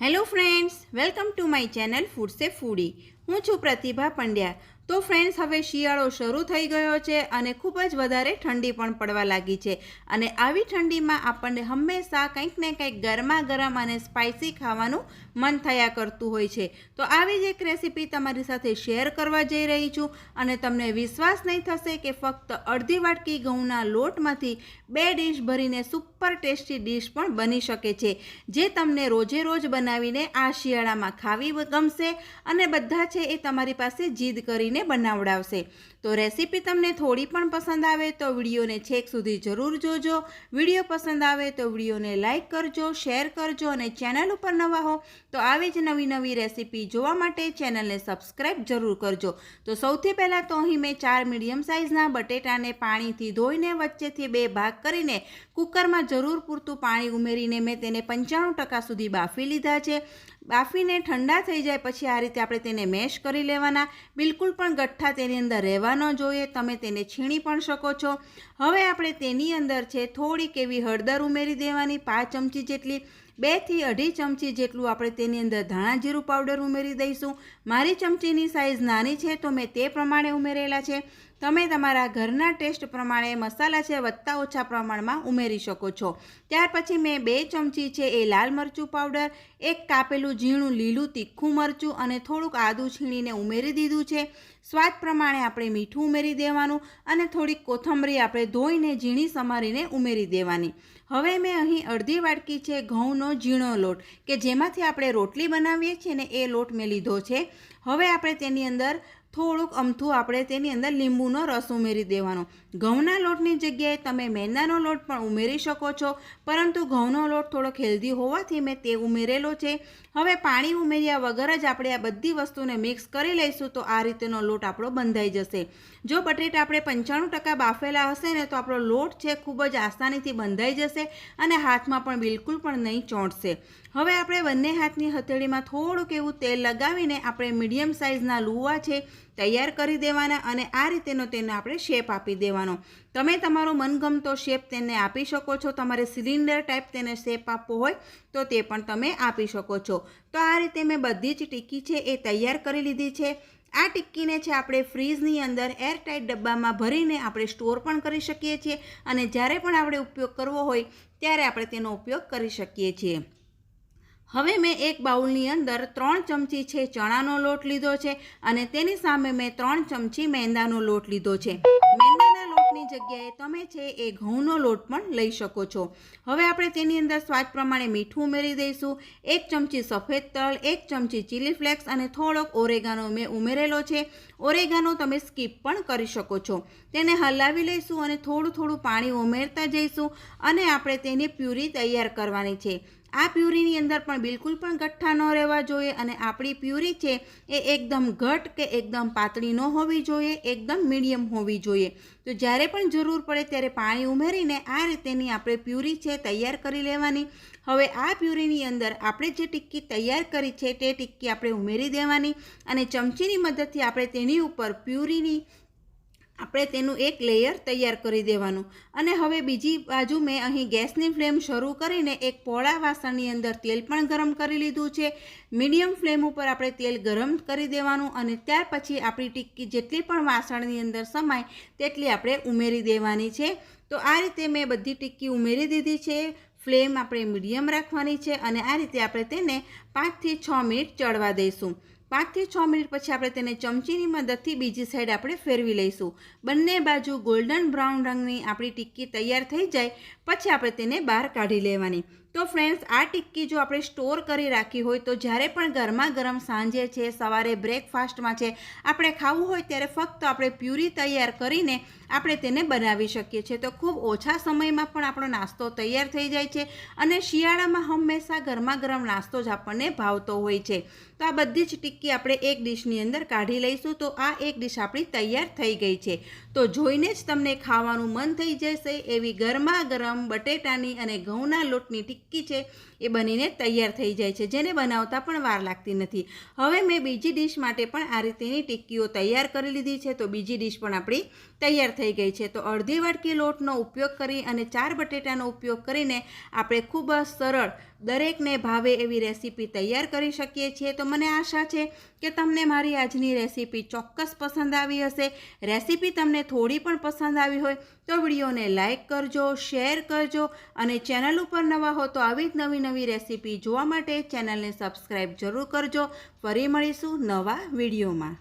hello friends welcome to my channel food સે ફૂડી હું છું પ્રતિભા પંડ્યા. તો ફ્રેન્ડ્સ હવે શિયાળો શરૂ થઈ ગયો છે અને ખૂબ જ વધારે ઠંડી પણ પડવા લાગી છે. અને આવી ઠંડીમાં આપણને હંમેશા કંઈક ને કંઈક ગરમા ગરમ અને સ્પાઇસી ખાવાનું મન થયા કરતું હોય છે. તો આવી જ એક રેસીપી તમારી સાથે શેર કરવા જઈ રહી છું અને તમને વિશ્વાસ નહીં થશે કે ફક્ત અડધી વાટકી ઘઉંના લોટમાંથી બે ડીશ ભરીને સુપર ટેસ્ટી ડીશ પણ બની શકે છે. જે તમને રોજે રોજ બનાવીને આ શિયાળામાં ખાવી ગમશે અને બધા છે એ તમારી પાસે જીદ કરીને બનાવડાવશે. તો રેસીપી તમને થોડી પણ પસંદ આવે તો વિડીયોને છેક સુધી જરૂર જોજો. વીડિયો પસંદ આવે તો વિડીયોને લાઇક કરજો, શેર કરજો અને ચેનલ ઉપર નવા હો તો આવી જ નવી નવી રેસીપી જોવા માટે ચેનલને સબસ્ક્રાઈબ જરૂર કરજો. તો સૌથી પહેલાં તો અહીં મેં ચાર મીડિયમ સાઇઝના બટેટાને પાણીથી ધોઈને વચ્ચેથી બે ભાગ કરીને કુકરમાં જરૂર પૂરતું પાણી ઉમેરીને મેં તેને પંચાણું ટકા સુધી બાફી લીધા છે. બાફીને ઠંડા થઈ જાય પછી આ રીતે આપણે તેને મેશ કરી લેવાના. બિલકુલ પણ ગઠ્ઠા તેની અંદર રહેવા ન જોઈએ, તમે તેને છીણી પણ શકો છો. હવે આપણે તેની અંદર છે થોડીક એવી હળદર ઉમેરી દેવાની, પાંચ ચમચી જેટલી બેથી અઢી ચમચી જેટલું આપણે તેની અંદર ધાણા જીરું પાવડર ઉમેરી દઈશું. મારી ચમચીની સાઇઝ નાની છે તો મેં તે પ્રમાણે ઉમેરેલા છે. તમે તમારા ઘરના ટેસ્ટ પ્રમાણે મસાલા છે વધતા ઓછા પ્રમાણમાં ઉમેરી શકો છો. ત્યાર પછી મેં બે ચમચી છે એ લાલ મરચું પાવડર એક કાપેલું ઝીણું લીલું તીખું મરચું અને થોડુંક આદું છીણીને ઉમેરી દીધું છે. સ્વાદ પ્રમાણે આપણે મીઠું ઉમેરી દેવાનું અને થોડીક કોથમરી આપણે ધોઈને ઝીણી સમારીને ઉમેરી દેવાની. હવે મેં અહીં અડધી વાટકી છે ઘઉંનો ઝીણો લોટ, કે જેમાંથી આપણે રોટલી બનાવીએ છીએ ને એ લોટ મેં લીધો છે. હવે આપણે તેની અંદર થોડુંક અમથું આપણે તેની અંદર લીંબુનો રસ ઉમેરી દેવાનો. ઘઉંના લોટની જગ્યાએ તમે મેંદાનો લોટ પણ ઉમેરી શકો છો, પરંતુ ઘઉંનો લોટ થોડોક હેલ્ધી હોવાથી મેં તે ઉમેરેલો છે. હવે પાણી ઉમેર્યા વગર જ આપણે આ બધી વસ્તુને મિક્સ કરી લઈશું તો આ રીતેનો લોટ આપણો બંધાઈ જશે. જો બટેટા આપણે પંચાણું ટકા બાફેલા હશે ને તો આપણો લોટ છે ખૂબ જ આસાનીથી બંધાઈ જશે અને હાથમાં પણ બિલકુલ પણ નહીં ચોંટશે. હવે આપણે બંને હાથની હથેળીમાં થોડુંક એવું તેલ લગાવીને આપણે મીડિયમ સાઇઝના લુવા છે તૈયાર કરી દેવાના અને આ રીતેનો તેને આપણે શેપ આપી દેવાનો. તમે તમારો મનગમતો શેપ તેને આપી શકો છો. તમારે સિલિન્ડર ટાઈપ તેને શેપ આપવો હોય તો તે પણ તમે આપી શકો છો. તો આ રીતે મેં બધી જ ટીકી છે એ તૈયાર કરી લીધી છે. આ ટિક્કીને છે આપણે ફ્રીજની અંદર એરટાઇટ ડબ્બામાં ભરીને આપણે સ્ટોર પણ કરી શકીએ છીએ અને જ્યારે પણ આપણે ઉપયોગ કરવો હોય ત્યારે આપણે તેનો ઉપયોગ કરી શકીએ છીએ. હવે મેં એક બાઉલની અંદર ત્રણ ચમચી છે ચણાનો લોટ લીધો છે અને તેની સામે મેં ત્રણ ચમચી મેંદાનો લોટ લીધો છે. મેંદાના લોટની જગ્યાએ તમે છે એ ઘઉંનો લોટ પણ લઈ શકો છો. હવે આપણે તેની અંદર સ્વાદ પ્રમાણે મીઠું ઉમેરી દઈશું. એક ચમચી સફેદ તલ, એક ચમચી ચીલી ફ્લેક્સ અને થોડોક ઓરેગાનો મેં ઉમેરેલો છે. ઓરેગાનો તમે સ્કીપ પણ કરી શકો છો. તેને હલાવી લઈશું અને થોડું થોડું પાણી ઉમેરતા જઈશું અને આપણે તેની પ્યુરી તૈયાર કરવાની છે. આ પ્યુરીની અંદર પણ બિલકુલ પણ ગઠ્ઠા ન રહેવા જોઈએ અને આપણી પ્યુરી છે એ એકદમ ઘટ કે એકદમ પાતળી ન હોવી જોઈએ, એકદમ મીડિયમ હોવી જોઈએ. તો જ્યારે પણ જરૂર પડે ત્યારે પાણી ઉમેરીને આ રીતેની આપણે પ્યુરી છે તૈયાર કરી લેવાની. હવે આ પ્યુરીની અંદર આપણે જે ટિક્કી તૈયાર કરી છે તે ટિક્કી આપણે ઉમેરી દેવાની અને ચમચીની મદદથી આપણે તેની ઉપર પ્યુરીની આપણે તેનું એક લેયર તૈયાર કરી દેવાનું. અને હવે બીજી બાજુ મેં અહીં ગેસની ફ્લેમ શરૂ કરીને એક પોળા વાસણની અંદર તેલ પણ ગરમ કરી લીધું છે. મીડિયમ ફ્લેમ ઉપર આપણે તેલ ગરમ કરી દેવાનું અને ત્યાર પછી આપણી ટિક્કી જેટલી પણ વાસણની અંદર સમાય તેટલી આપણે ઉમેરી દેવાની છે. તો આ રીતે મેં બધી ટિક્કી ઉમેરી દીધી છે. ફ્લેમ આપણે મીડિયમ રાખવાની છે અને આ રીતે આપણે તેને પાંચથી છ મિનિટ ચડવા દઈશું. પાંચથી છ મિનિટ પછી આપણે તેને ચમચીની મદદથી બીજી સાઈડ આપણે ફેરવી લઈશું. બંને બાજુ ગોલ્ડન બ્રાઉન રંગની આપણી ટિક્કી તૈયાર થઈ જાય, પછી આપણે તેને બહાર કાઢી લેવાની. તો ફ્રેન્ડ્સ આ ટિક્કી જો આપણે સ્ટોર કરી રાખી હોય તો જ્યારે પણ ગરમા ગરમ સાંજે છે, સવારે બ્રેકફાસ્ટમાં છે, આપણે ખાવું હોય ત્યારે ફક્ત આપણે પ્યુરી તૈયાર કરીને આપણે તેને બનાવી શકીએ છીએ. તો ખૂબ ઓછા સમયમાં પણ આપણો નાસ્તો તૈયાર થઈ જાય છે અને શિયાળામાં હંમેશા ગરમા ગરમ નાસ્તો જ આપણને ભાવતો હોય છે. તો આ બધી જ ટિક્કી આપણે એક ડીશની અંદર કાઢી લઈશું. તો આ એક ડીશ આપણી તૈયાર થઈ ગઈ છે. તો જોઈને જ તમને ખાવાનું મન થઈ જશે એવી ગરમા ગરમ બટેટાની અને ઘઉંના લોટની ટિક્કી છે એ બનીને તૈયાર થઈ જાય છે. જેને બનાવતા પણ વાર લાગતી નથી. હવે મેં બીજી ડીશ માટે પણ આ રીતેની ટિક્કીઓ તૈયાર કરી લીધી છે. તો બીજી ડીશ પણ આપણી તૈયાર થઈ ગઈ છે. તો અડધી વાટકી લોટનો ઉપયોગ કરી અને ચાર બટેટાનો ઉપયોગ કરીને આપણે ખૂબ જ સરળ દરેકને ભાવે એવી રેસીપી તૈયાર કરી શકીએ છીએ, તો મને આશા છે કે તમને મારી આજની રેસીપી ચોક્કસ પસંદ આવી હશે. રેસીપી તમને થોડી પણ પસંદ આવી હોય તો વિડીયોને લાઇક કરજો, શેર કરજો અને ચેનલ ઉપર નવા હો તો આવી જ નવી નવી રેસીપી જોવા માટે ચેનલને સબસ્ક્રાઈબ જરૂર કરજો. ફરી મળીશું નવા વિડીયોમાં.